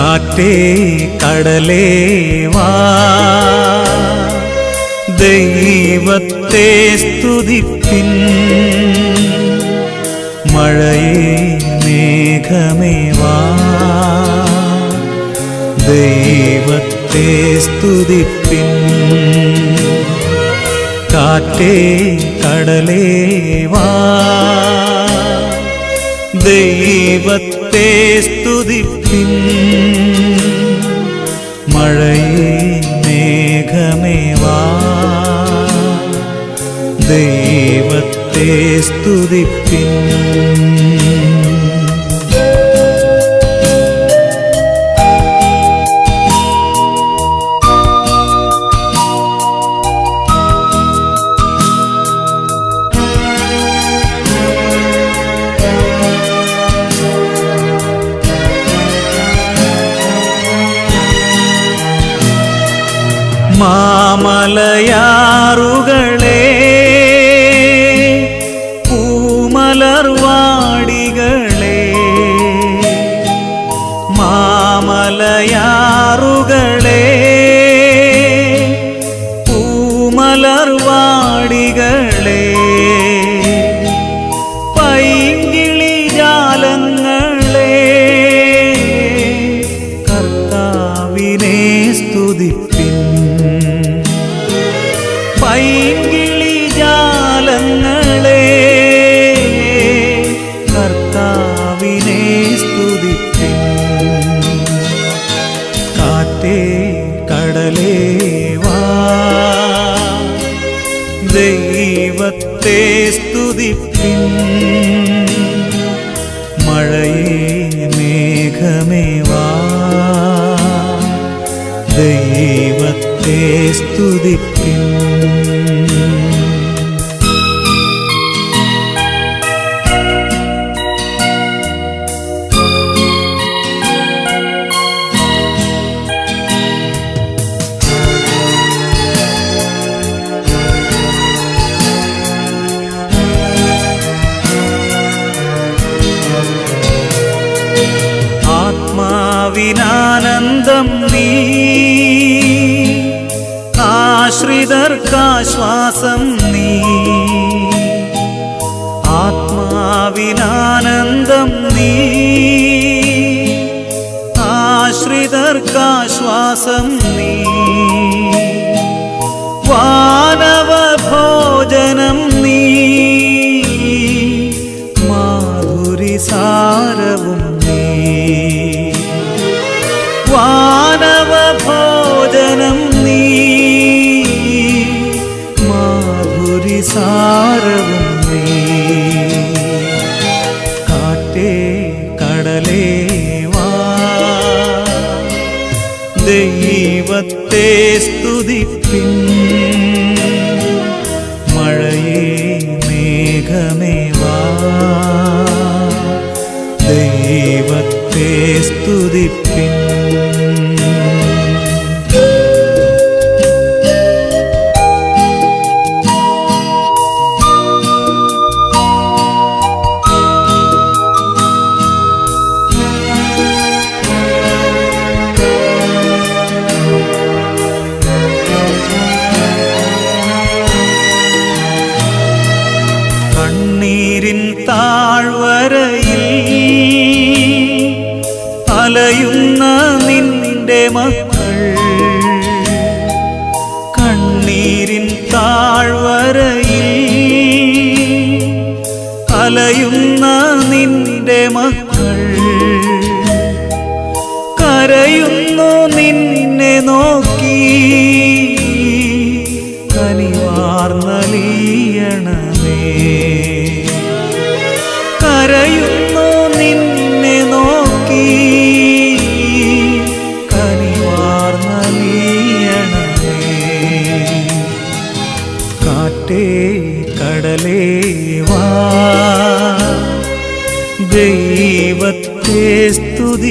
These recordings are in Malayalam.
കാറ്റേ കടലേ വാ. ദൈവത്തെ സ്തുതിപ്പിൻ. മഴയേ മേഘമേ വാ. ദൈവത്തെ സ്തുതിപ്പിൻ. കാറ്റേ കടലേ വാ. ദൈവത്തെ സ്തുതിപ്പിൻ. മഴയേ മേഘമേവാ ദൈവത്തെ സ്തുതിപ്പിൻ. സ്തുതിപ്പിൻ. പൈങ്കിളി ആത്മാവിനാനന്ദം നീ ആശ്രിതർക്കാശ്വാസം കാറ്റേ കടലേ വാ. ദൈവത്തെ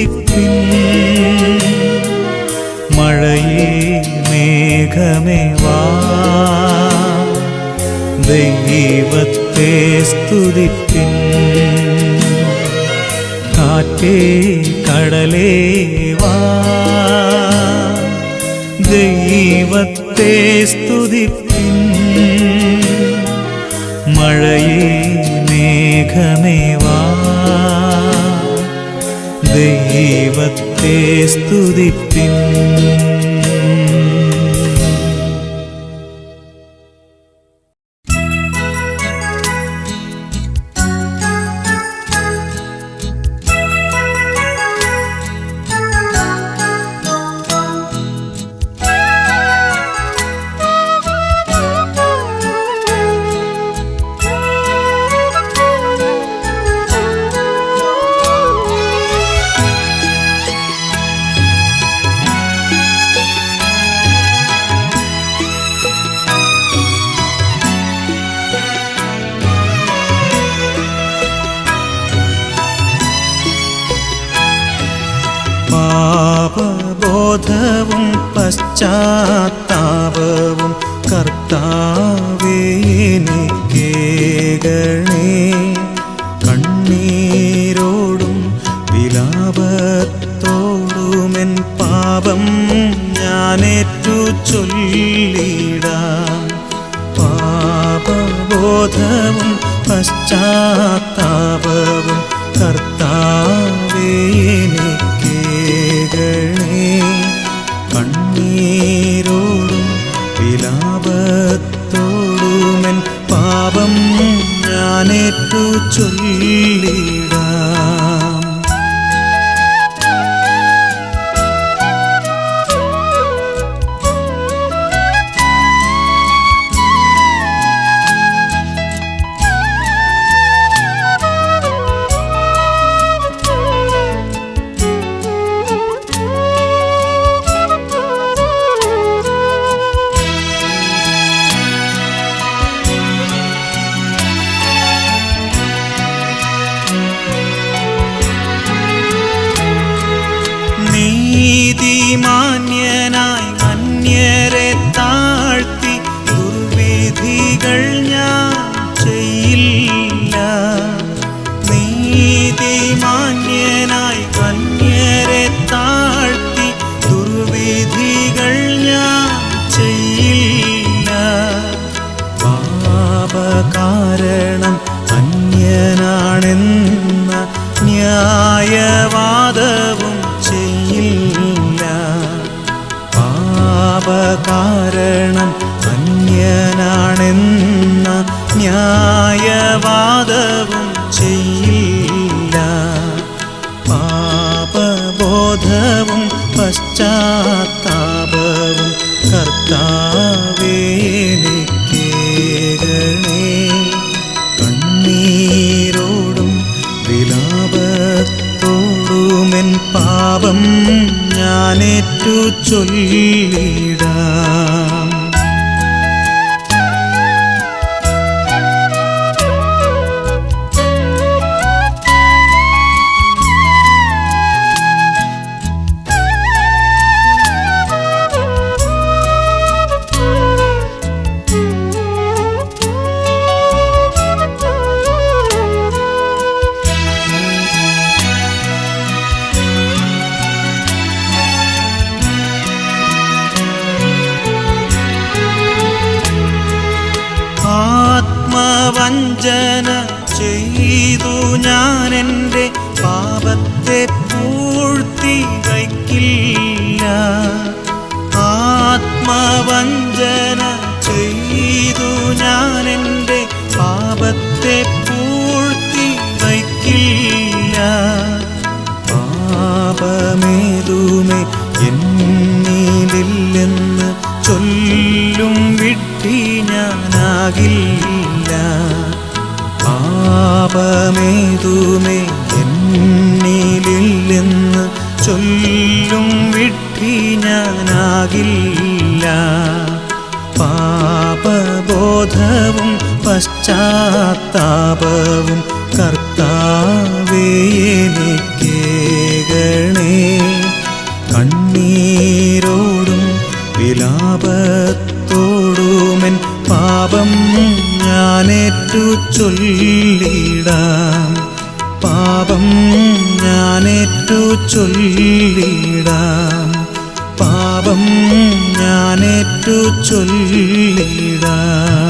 ഉദിപ്പിൻ മഴയേ മേഘമേ വാ. ദൈവത്തെ സ്തുതിപ്പിൻ. കാറ്റേ കടലേ വാ. ദൈവത്തെ സ്തുതിപ്പിൻ. മഴയേ മേഘമേ ദൈവത്തെ സ്തുതിപ്പിൻ. പശ്ചാത്താപവും കർത്താവ് 醉。മോചന ചെയ്തു ഞാൻ എന്റെ പാപത്തെ പൂർത്തി വയ്ക്കില്ല. ആത്മവഞ്ചന ചെയ്തു ഞാൻ എന്റെ പാപത്തെ പൂർത്തി വയ്ക്കില്ല. പാപ പാപമേതുമേ എന്നിലില്ലെന്ന് ചൊല്ലും വിട്ടി ഞാനാകില്ല. പാപബോധവും പശ്ചാത്താപവും കേട്ടു ചൊല്ലിടാം. പാപം ഞാനേറ്റു ചൊല്ലിടാം. പാപം ഞാനേറ്റു ചൊല്ലിടാം.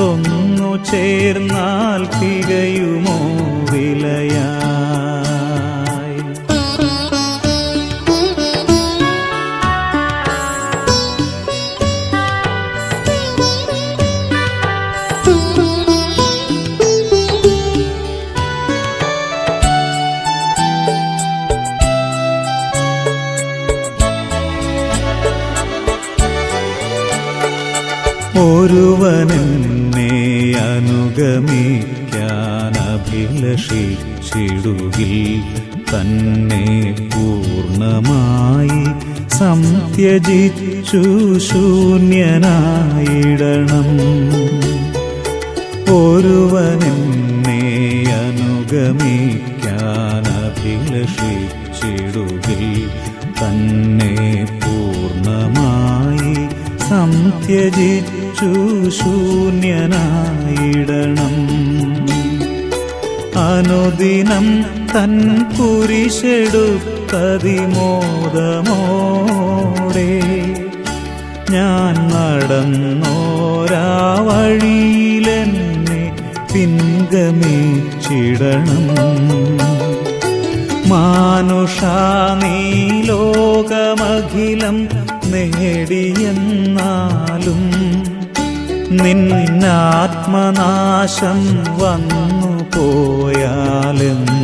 സമ്പത്തൊന്നു ചേർന്നാൽ തികയുമോ വിലയായി അഭിലഷിച്ചിടുകിൽ തന്നെ പൂർണമായി സംത്യജിച്ചു ശൂന്യനായിടണം. ഒരുവനെന്നെ അനുഗമിക്കാൻ അഭിലഷിച്ചിടുകിൽ തന്നെ പൂർണമായി സംത്യജിച്ചു ശൂന്യനായിടണം. അനുദിനം തൻ കുരിശെടുത്തതിമോദമോടെ ഞാൻ നടന്നോരാ വഴിയിലെന്നെ പിൻഗമിച്ചിടണം. മാനുഷാ നീ ലോകമഖിലം നേടിയെന്നാലും നിന്നാത്മനാശം വന്നു പോയാലെന്തു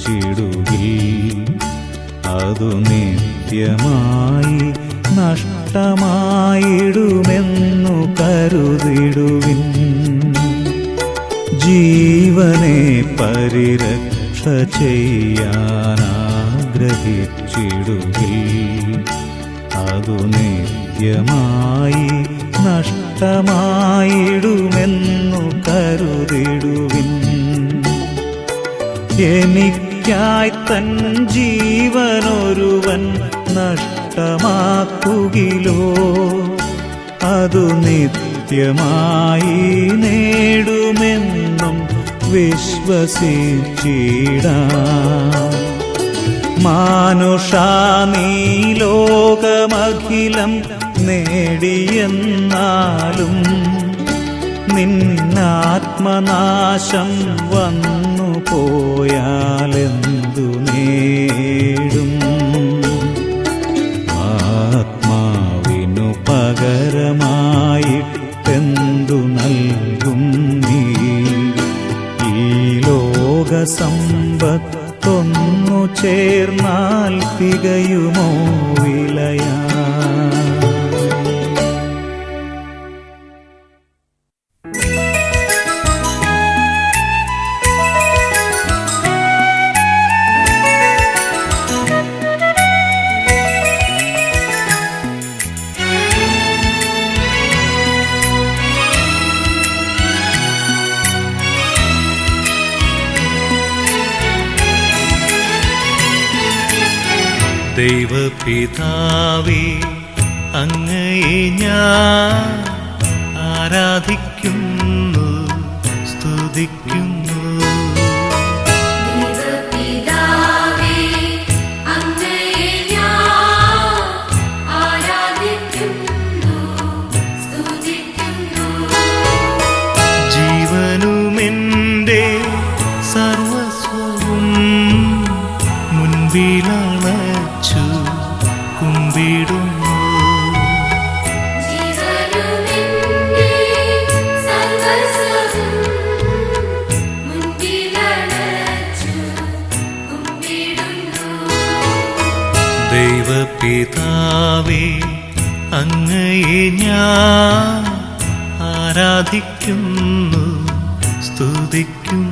ചെയ്യാനാഗ്രഹിച്ചിടുകിൽ അതു നിത്യമായി നഷ്ടമായിടുമെന്നു കരുതിടുവിൻ. ജീവനെ പരിരക്ഷ ചെയ്യാനാഗ്രഹിച്ചിടുകിൽ അതു നിത്യമായി നഷ്ടമായിടുമെന്നു കരുതിടുവിൻ. എനിക്കായി തൻ ജീവനൊരുവൻ നഷ്ടമാക്കുകിലോ. അതു നിത്യമായി നേടുമെന്നും വിശ്വസിച്ചിടാം. മാനുഷാ നീ ലോകമഖിലം നേടിയെന്നാലും നിന്നാത്മനാശം വന്നു പോയാലെന്തു നേടും? ആത്മാവിനു പകരമായിട്ടെന്തു നൽകും നീ? ഈ ലോക സമ്പത്തൊന്നു ചേർന്നാൽ തികയുമോ വിലയാ? ദൈവപിതാവേ അങ്ങയെ ഞാൻ ആരാധിക്കുന്നു ഞാൻ ആരാധിക്കുന്നു സ്തുതിക്കും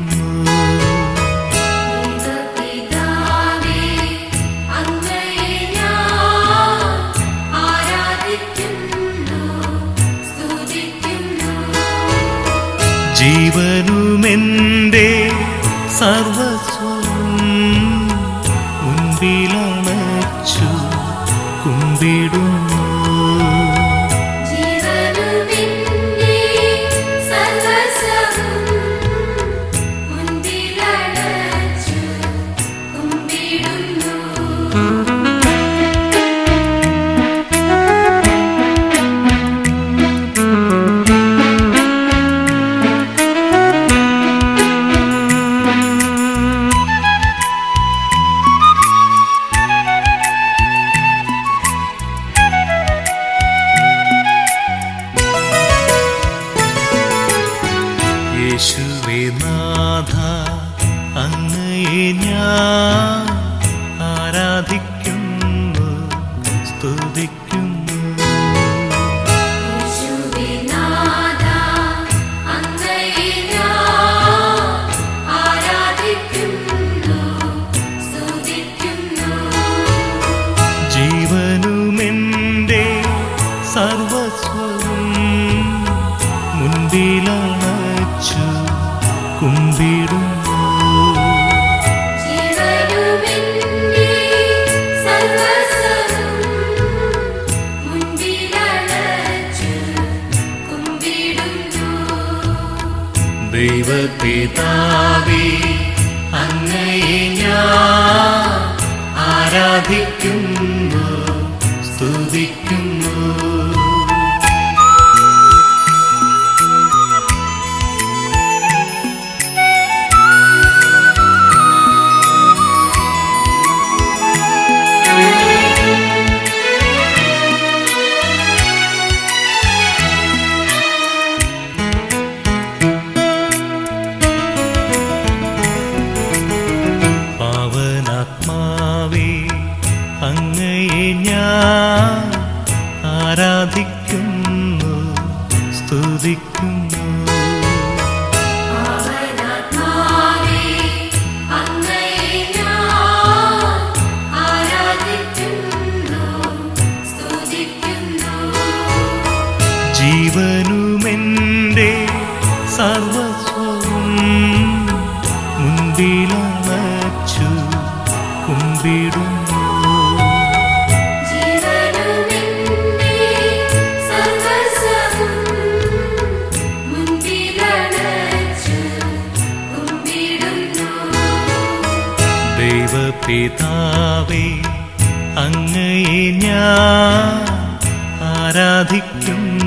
പിതാവേ അങ്ങയെ ഞാൻ ആരാധിക്കും.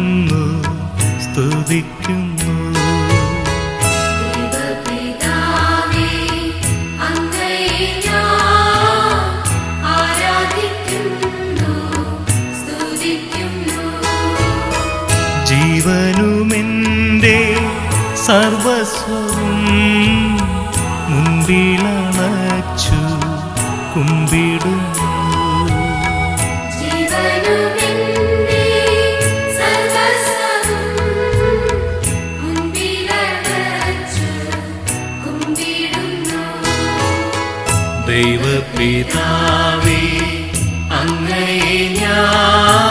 ദൈവപിതാവേ അങ്ങയെ ഞാൻ